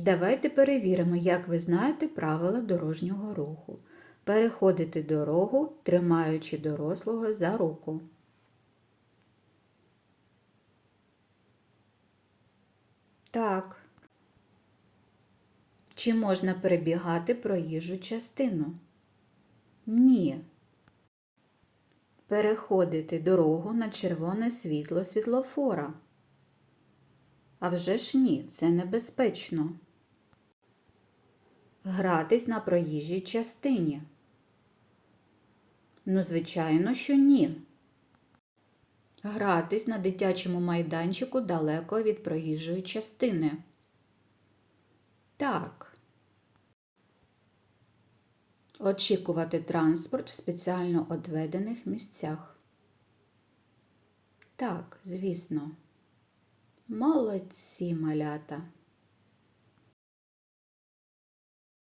Давайте перевіримо, як ви знаєте правила дорожнього руху. Переходити дорогу, тримаючи дорослого за руку. Так. Чи можна перебігати проїжджу частину? Ні. Переходити дорогу на червоне світло світлофора. А вже ж ні, це небезпечно. Гратись на проїжджій частині. Ну, звичайно, що ні. Гратись на дитячому майданчику далеко від проїжджої частини. Так. Очікувати транспорт в спеціально одведених місцях. Так, звісно. Молодці, малята.